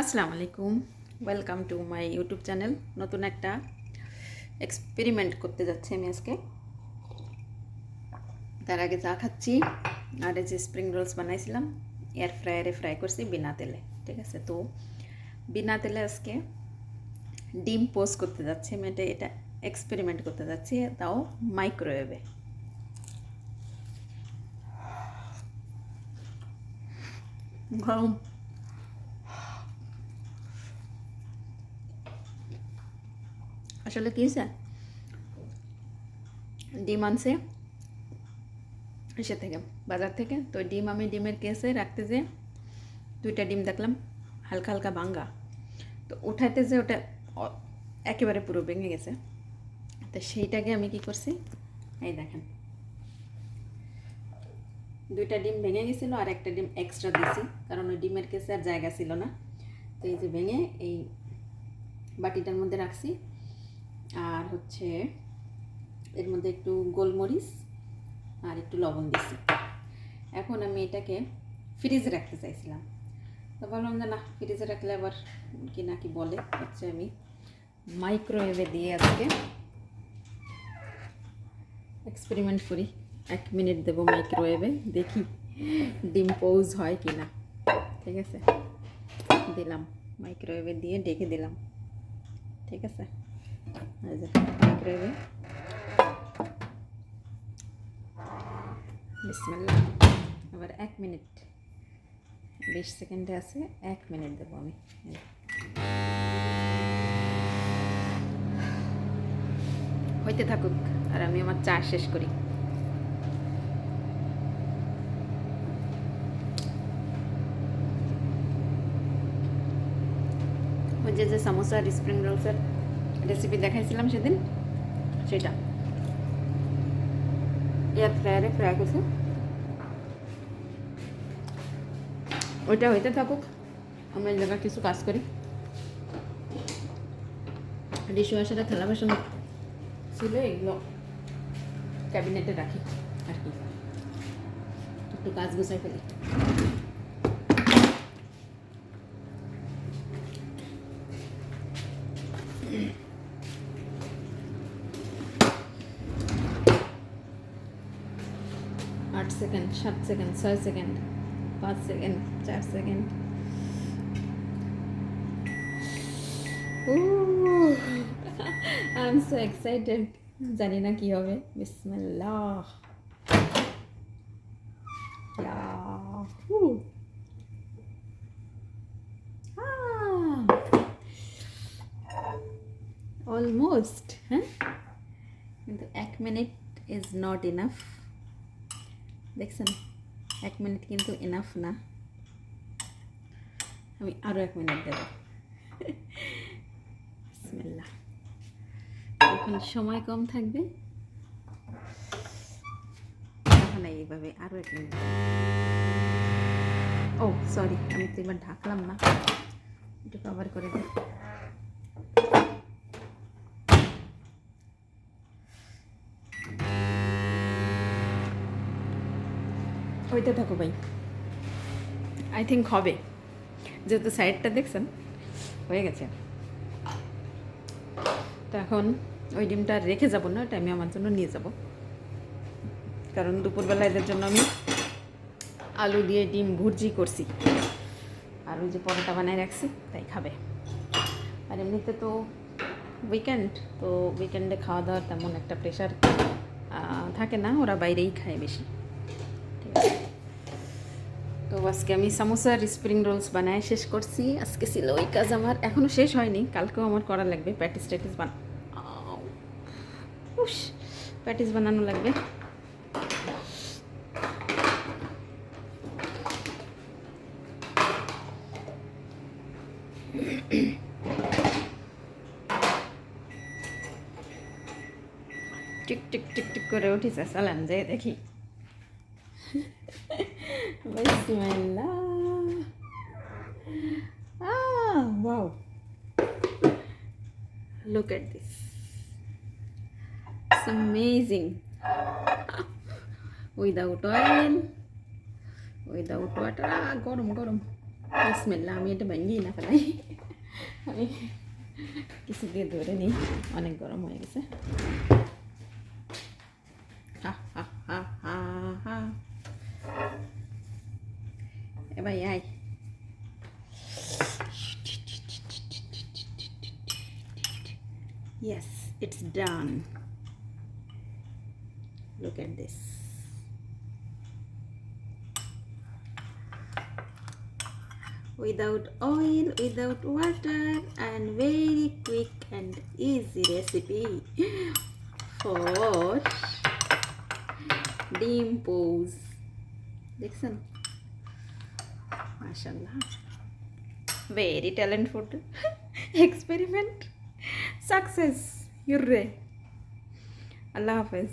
আসসালামু আলাইকুম। Welcome to my YouTube channel নতুন একটা এক্সপেরিমেন্ট করতে যাচ্ছি আমি আজকে। তার আগে চা খাচ্ছি, আর যে স্প্রিং রোলস বানাইছিলাম এয়ার ফ্রায়ারে ফ্রাই করছি বিনা তেলে, ঠিক আছে? তো বিনা তেলে আজকে ডিম পোস্ট করতে যাচ্ছি আমি, এটা এটা এক্সপেরিমেন্ট করতে যাচ্ছি, তাও মাইক্রোওয়েভে গরম। আসলে কী হয়েছে? ডিম আনছে এসে থেকে, বাজার থেকে। তো ডিম আমি ডিমের কেসে রাখতে যে দুইটা ডিম দেখলাম, হালকা হালকা ভাঙ্গা। তো উঠাইতে যে ওটা একেবারে পুরো ভেঙে গেছে। তো সেইটাকে আমি কি করছি, এই দেখেন। দুইটা ডিম ভেঙে গেছিল আর একটা ডিম এক্সট্রা দিয়েছি কারণ ওই ডিমের কেসে আর জায়গা ছিল না। তো এই যে ভেঙে এই বাটিটার মধ্যে রাখছি। আর হচ্ছে এর মধ্যে একটু গোলমরিচ আর একটু লবণ দিছি এখন আমি এটাকে ফ্রিজে রাখতে চাইছিলাম। তো ভাবলাম যে না, ফ্রিজে রাখলে আবার কি না কি বলে, হচ্ছে আমি মাইক্রোওয়েভে দিয়ে আজকে এক্সপেরিমেন্ট করি। এক মিনিট দেবো মাইক্রোওয়েভে দেখি ডিম পৌজ হয় কি না। ঠিক আছে? দিলাম। মাইক্রোওয়েভে দিয়ে ডেকে দিলাম। ঠিক আছে? আবার এক মিনিট, বিশ সেকেন্ডে আছে, এক মিনিট দেবো আমি। হইতে থাকুক, আর আমি আমার চা শেষ করি। যে যে আর স্প্রিং রোলসের রেসিপি দেখাইছিলাম সেদিন, সেটা। এয়ার ফ্রায়ারে ফ্রাই করছে। ওইটা হইতে থাকুক আমি এই জায়গায় কিছু কাজ করি। ডিশ ওয়াশারে থালা বাসন ছিল, এগুলো ক্যাবিনেটে রাখি, আর কি। একটু কাজ গুছাই ফেলি। আট সেকেন্ড সাত সেকেন্ড ছয় সেকেন্ড পাঁচ সেকেন্ড চার second I am so excited জানি না কি হবে। বিসমিল্লাহ। অলমোস্ট হ্যাঁ কিন্তু এক মিনিট ইজ নট ইনাফ দেখছেন? এক মিনিট কিন্তু এনাফ না। আমি আরও এক মিনিট দেব। এখন সময় কম থাকবে। এইভাবে আরও এক মিনিট। ও সরি আমি তো এবার ঢাকলাম না। একটু কভার করে দিই। হইতে থাকো ভাই। আই থিঙ্ক হবে। যেহেতু সাইডটা দেখছেন, হয়ে গেছে। তো এখন ওই ডিমটা রেখে যাব না, ওটা আমি আমার জন্য নিয়ে যাব। কারণ দুপুরবেলা এদের জন্য আমি আলু দিয়ে ডিম ভুর্জি করছি। আর ওই যে পরোটা বানায় রাখছি, তাই খাবে। আর এমনিতে তো উইকেন্ড তো উইকেন্ডে খাওয়া দাওয়ার তেমন একটা প্রেশার থাকে না, ওরা বাইরেই খায় বেশি। আজকে আমি সামোসা আর স্প্রিং রোলস বানায় শেষ করছি। আজকে ছিল ওই কাজ আমার এখনও শেষ হয়নি, কালকেও আমার করা লাগবে প্যাটিস ট্যাটিস বান প্যাটিস বানানো লাগবে। টিক টিক টিক টিক করে উঠিছে, চালান যে দেখি। Bismillah. Ah, wow. Look at this. It's amazing. Without oil, without water. Ah, গরম গরম বিসমিল্লাহ আমি এটা ভেঙেই না ফেলাই আমি কিছু দিয়ে ধরে নিই অনেক গরম হয়ে গেছে এ ভাই আয় Yes, it's done. Look at this. Without oil, without water, and very quick and easy recipe for ডিম পোজ মাশাল্লাহ very talentful experiment success hurray আল্লাহ হাফেজ।